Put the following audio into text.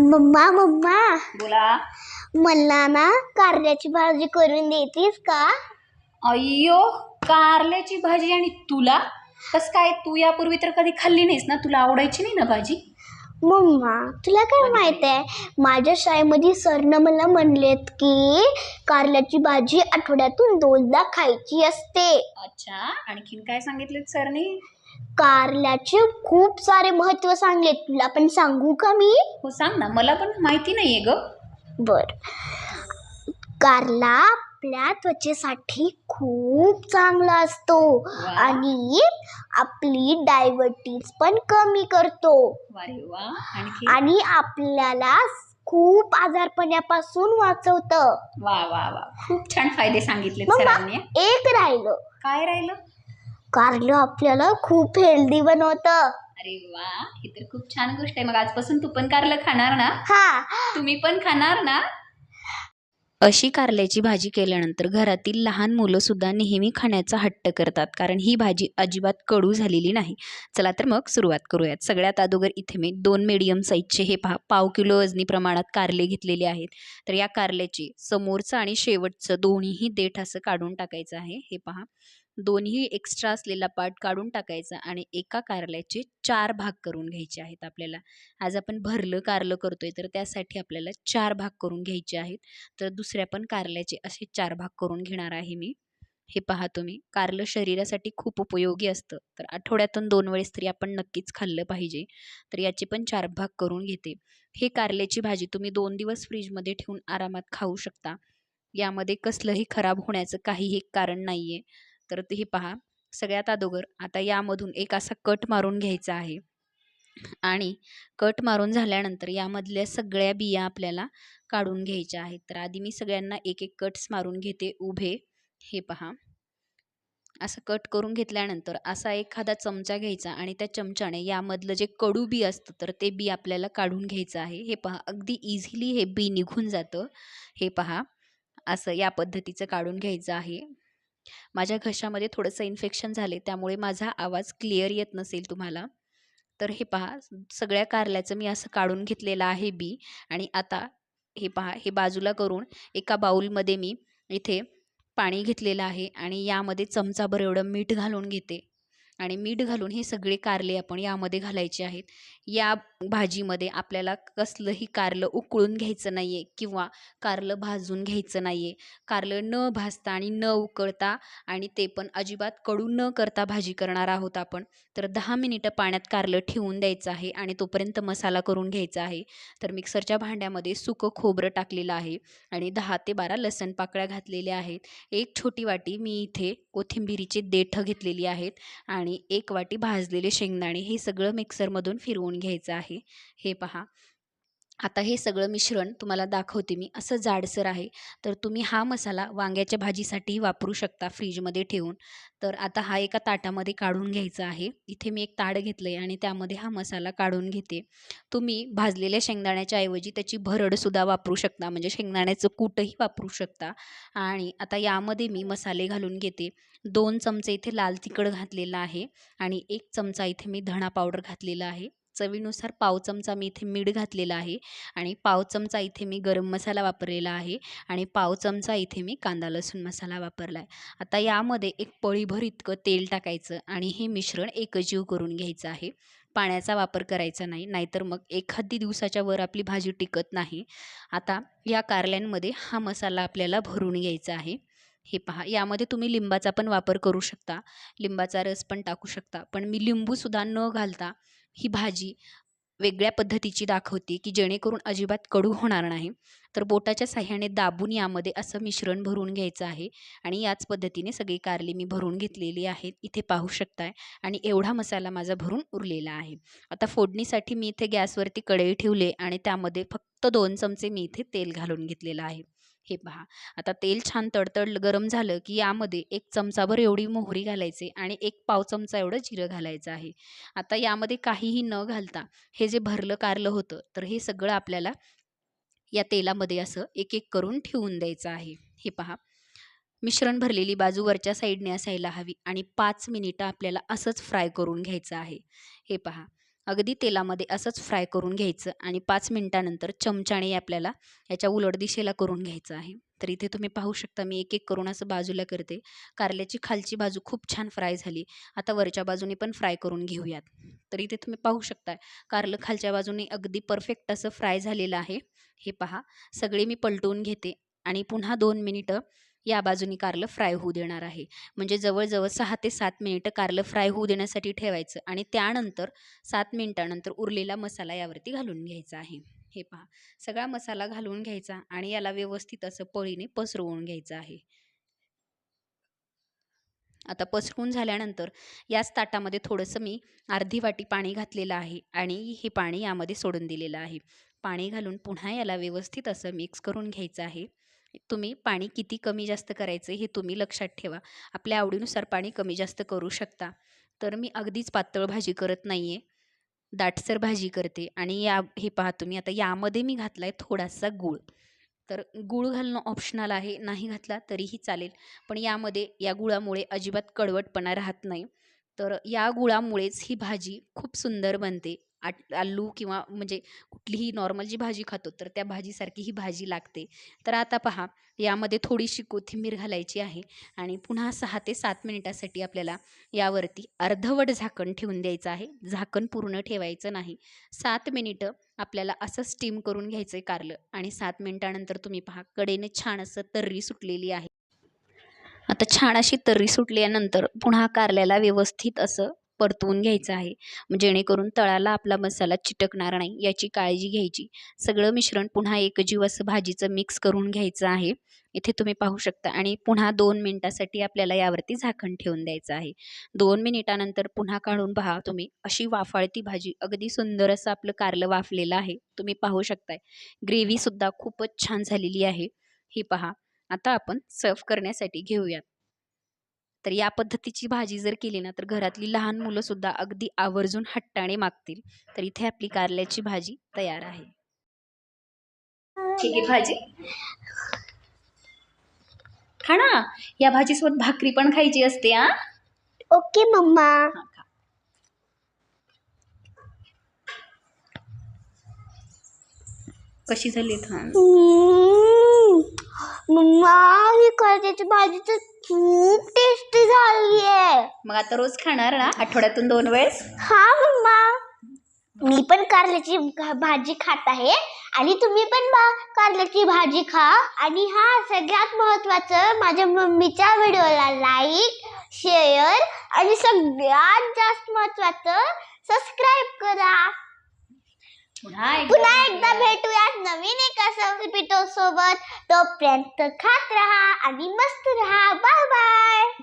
Mamma mamma. बोला. मला ना कारल्याची भाजी करून देतीस का? अय्यो कारल्याची भाजी आणि तुला? कस काय? तू यापूर्वी तर कधी खाल्ली नाहीस ना? तुला आवडायची नाही ना भाजी? मम्मा तुला काय माहीत आहे? माझ्या शाळेमध्ये सरनं मला म्हणलेत की कारल्याची भाजी आठवड्यातून दोनदा खायची असते. अच्छा आणखीन काय सांगितलं सरने? कारल्याचे खूप सारे महत्त्व सांगले. तुला पण सांगू का मी? हो सांग ना. मला पण माहिती नाहीये ग. बर. कारला आपल्या त्वचेसाठी खूप चांगला असतो. आणि आपली डायबिटीज पण कमी करतो. वारे वा. आणखी? आणि आपल्याला खूप आजारपणापासून वाचवतं. वा वा वा. खूप छान फायदे सांगितले सरांनी. एक राहिलं. काय राहिलं? कारलं आपल्याला खूप हेल्दी बनवतं अरे वा ही तर खूप छान गोष्ट आहे. मग आजपासून तू पण कारलं खाणार ना? हा. तुम्ही पण खाणार ना? अशी कारल्याची भाजी केल्यानंतर घरातील लहान मुलं सुद्धा नेहमी खाण्याचा हट्ट करतात. कारण ही भाजी अजिबात कडू झालेली नाही. चला तर मग सुरुवात करूयात. सगळ्यात अगोदर इथे मी दोन मीडियम साईजचे हे पहा. पाव किलो वजनी प्रमाणात कारले घेतलेले आहेत. तर या कारल्याचे समोरचं आणि शेवटचं दोन्हीही देठ असं काढून टाकायचं आहे. हे पहा. दोन्ही एक्स्ट्रा असलेला पार्ट काढून टाकायचा आणि एका कारल्याचे चार भाग करून घ्यायचे आहेत आपल्याला. आज आपण भरलं कारलं करतोय तर त्यासाठी आपल्याला चार भाग करून घ्यायचे आहेत. तर दुसऱ्या पण कारल्याचे असे चार भाग करून घेणार आहे मी. हे पहा तुम्ही कारलं शरीरासाठी खूप उपयोगी असतं. तर आठवड्यातून दोन वेळेस तरी आपण नक्कीच खाल्लं पाहिजे. तर याचे पण चार भाग करून घेते. हे कारल्याची भाजी तुम्ही दोन दिवस फ्रीजमध्ये ठेवून आरामात खाऊ शकता. यामध्ये कसलंही खराब होण्याचं काहीही कारण नाही आहे तर ते हे पहा. सगळ्यात अगोदर आता यामधून एक असा कट मारून घ्यायचा आहे. आणि कट मारून झाल्यानंतर यामधल्या सगळ्या बिया आपल्याला काढून घ्यायच्या आहेत. तर आधी मी सगळ्यांना एक एक कट्स मारून घेते उभे. हे पहा. असं कट करून घेतल्यानंतर असा एखादा चमचा घ्यायचा आणि त्या चमच्याने यामधलं जे कडू बी असतं तर ते बी आपल्याला काढून घ्यायचं आहे. हे पहा. अगदी इझिली हे बी निघून जातं. हे पहा. असं या पद्धतीचं काढून घ्यायचं आहे. माझ्या घशामध्ये थोडंसं इन्फेक्शन झाले त्यामुळे माझा आवाज क्लिअर येत नसेल तुम्हाला. तर हे पहा सगळ्या कारल्याचं मी असं काढून घेतलेलं आहे बी आणि आता हे पहा हे बाजूला करून एका बाऊलमध्ये मी इथे पाणी घेतलेलं आहे आणि यामध्ये चमचाभर एवढं मीठ घालून घेते. आणि मीठ घालून हे सगळे कारले आपण यामध्ये घालायचे आहेत. या भाजीमध्ये आपल्याला कसलंही कारलं उकळून घ्यायचं नाही आहे किंवा कारलं भाजून घ्यायचं नाही आहे कारलं न भाजता आणि न उकळता आणि ते पण अजिबात कडू न करता भाजी करणार आहोत आपण. तर दहा मिनिटं पाण्यात कारलं ठेवून द्यायचं आहे आणि तोपर्यंत मसाला करून घ्यायचा आहे. तर मिक्सरच्या भांड्यामध्ये सुकं खोबरं टाकलेलं आहे आणि दहा ते बारा लसण पाकळ्या घातलेल्या आहेत. एक छोटी वाटी मी इथे कोथिंबिरीचे देठं घेतलेली आहेत आणि आणि एक वाटी भाजलेले शेंगदाणे हे सगळं मिक्सरमधून फिरवून घ्यायचं आहे. हे पहा. आता हे सगळं मिश्रण तुम्हाला दाखवते मी. असं जाडसर आहे. तर तुम्ही हा मसाला वांग्याच्या भाजीसाठी वापरू शकता फ्रीजमध्ये ठेवून. तर आता हा एका ताटामध्ये काढून घ्यायचा आहे. इथे मी एक ताड घेतलं आहे आणि त्यामध्ये हा मसाला काढून घेते. तुम्ही भाजलेल्या शेंगदाण्याच्या ऐवजी त्याची भरडसुद्धा वापरू शकता. म्हणजे शेंगदाण्याचं कूटही वापरू शकता. आणि आता यामध्ये मी मसाले घालून घेते. दोन चमचे इथे लाल तिखट घातलेलं आहे. आणि एक चमचा इथे मी धणा पावडर घातलेला आहे. चवीनुसार पाव चमचा मी इथे मीठ घातलेला आहे आणि पाव चमचा इथे मी गरम मसाला वापरलेला आहे आणि पाव चमचा इथे मी कांदा लसूण मसाला वापरला आहे. आता यामध्ये एक पळीभर इतकं तेल टाकायचं आणि हे मिश्रण एकजीव करून घ्यायचं आहे. पाण्याचा वापर करायचा नाही नाहीतर मग एखादी दिवसाच्या वर आपली भाजी टिकत नाही. आता या कारल्यांमध्ये हा मसाला आपल्याला भरून घ्यायचा आहे. हे पहा यामध्ये तुम्ही लिंबाचा पण वापर करू शकता. लिंबाचा रस पण टाकू शकता. पण मी लिंबूसुद्धा न घालता ही भाजी वेगळ्या पद्धतीची दाखवते की जेणेकरून अजिबात कडू होणार नाही. तर बोटाच्या साह्याने दाबून यामध्ये असं मिश्रण भरून घ्यायचं आहे आणि याच पद्धतीने सगळी कारली मी भरून घेतलेली आहेत इथे पाहू शकताय. आणि एवढा मसाला माझा भरून उरलेला आहे. आता फोडणीसाठी मी इथे गॅसवरती कढई ठेवले आणि त्यामध्ये फक्त दोन चमचे मी इथे तेल घालून घेतलेलं आहे. हे पहा. आता तेल छान तडतड गरम झालं की यामध्ये एक चमचाभर एवढी मोहरी घालायचे आणि एक पाव चमचा एवढं जिरं घालायचं आहे. आता यामध्ये काहीही न घालता हे जे भरलं कारलं होतं तर हे सगळं आपल्याला या तेलामध्ये असं एक एक करून ठेवून द्यायचं आहे. हे पहा. मिश्रण भरलेली बाजू वरच्या साईडने असायला हवी आणि पाच मिनिटं आपल्याला असंच फ्राय करून घ्यायचं आहे. हे पहा. अगदी तेलामध्ये असंच फ्राय करून घ्यायचं आणि पाच मिनटानंतर चमच्याने आपल्याला याच्या उलट दिशेला करून घ्यायचं आहे. तर इथे तुम्ही पाहू शकता मी एक एक करून असं बाजूला करते. कारल्याची खालची बाजू खूप छान फ्राय झाली. आता वरच्या बाजूने पण फ्राय करून घेऊयात. तर इथे तुम्ही पाहू शकता कारलं खालच्या बाजूने अगदी परफेक्ट असं फ्राय झालेलं आहे. हे पहा सगळे मी पलटवून घेते आणि पुन्हा दोन मिनिटं या बाजूनी कारलं फ्राय होऊ देणार आहे. म्हणजे जवळजवळ सहा ते सात मिनिटं कारलं फ्राय होऊ देण्यासाठी ठेवायचं आणि त्यानंतर सात मिनिटानंतर उरलेला मसाला यावरती घालून घ्यायचा आहे. हे पहा. सगळा मसाला घालून घ्यायचा आणि याला व्यवस्थित असं पळीने पसरवून घ्यायचं आहे. आता पसरवून झाल्यानंतर याच ताटामध्ये थोडंसं मी अर्धी वाटी पाणी घातलेलं आहे आणि हे पाणी यामध्ये सोडून दिलेलं आहे. पाणी घालून पुन्हा याला व्यवस्थित असं मिक्स करून घ्यायचं आहे. तुम्ही पाणी किती कमी जास्त करायचं हे तुम्ही लक्षात ठेवा. आपल्या आवडीनुसार पाणी कमी जास्त करू शकता. तर मी अगदीच पातळ भाजी करत नाही आहे दाटसर भाजी करते आणि या हे पहा तुम्ही आता यामध्ये मी घातला आहे थोडासा गूळ. तर गूळ घालणं ऑप्शनल आहे नाही घातला तरीही चालेल. पण यामध्ये या गुळामुळे अजिबात कडवटपणा राहत नाही. तर या गुळामुळेच ही भाजी खूप सुंदर बनते. आट आलू किंवा म्हणजे कुठलीही नॉर्मल जी भाजी खातो तर त्या भाजीसारखी ही भाजी लागते. तर आता पहा यामध्ये थोडीशी कोथिंबीर घालायची आहे आणि पुन्हा सहा ते सात मिनिटासाठी आपल्याला यावरती अर्धवट झाकण ठेवून द्यायचं आहे. झाकण पूर्ण ठेवायचं नाही. सात मिनिटं आपल्याला असं स्टीम करून घ्यायचं आहे कारलं आणि सात मिनिटानंतर तुम्ही पहा कडेने छान असं तर्री सुटलेली आहे. आता छान अशी तर्री सुटल्यानंतर पुन्हा कारल्याला व्यवस्थित असं परतवून घ्यायचं आहे. जेणेकरून तळाला आपला मसाला चिटकणार नाही याची काळजी घ्यायची. सगळं मिश्रण पुन्हा एकजीव असं भाजीचं मिक्स करून घ्यायचं आहे. इथे तुम्ही पाहू शकता. आणि पुन्हा दोन मिनटासाठी आपल्याला यावरती झाकण ठेवून द्यायचं आहे. दोन मिनिटानंतर पुन्हा काढून पहा तुम्ही. अशी वाफाळती भाजी अगदी सुंदर असं आपलं कारलं वाफलेलं आहे. तुम्ही पाहू शकताय. ग्रेव्हीसुद्धा खूपच छान झालेली आहे. ही पहा. आता आपण सर्व करण्यासाठी घेऊयात. तर या पद्धतीची भाजी जर केली ना तर घरातली लहान मुलंसुद्धा अगदी आवर्जून हट्टाने मागतील. तर इथे आपली कारल्याची भाजी तयार आहे. ठीक आहे भाजी. खा ना. या भाजीसोबत भाकरी पण खायची असते हा? Okay mama. कशी झाली हा. मम्मा ही कारल्याची भाजी तर खूप मग आता रोज खाणार ना आठवड्यातून दोन वेळेस? हा मम्मा. मी पण कारल्याची भाजी खात आहे आणि तुम्ही पण कारल्याची भाजी खा. आणि हा सगळ्यात महत्वाचं माझ्या मम्मीच्या व्हिडिओला लाईक शेअर आणि सगळ्यात जास्त महत्वाचं सबस्क्राईब करा. पुन्हा पुन्हा एकदा भेटूयात नवीन एका व्हिडिओ सोबत. तोपर्यंत खात राहा आणि मस्त राहा. Bye bye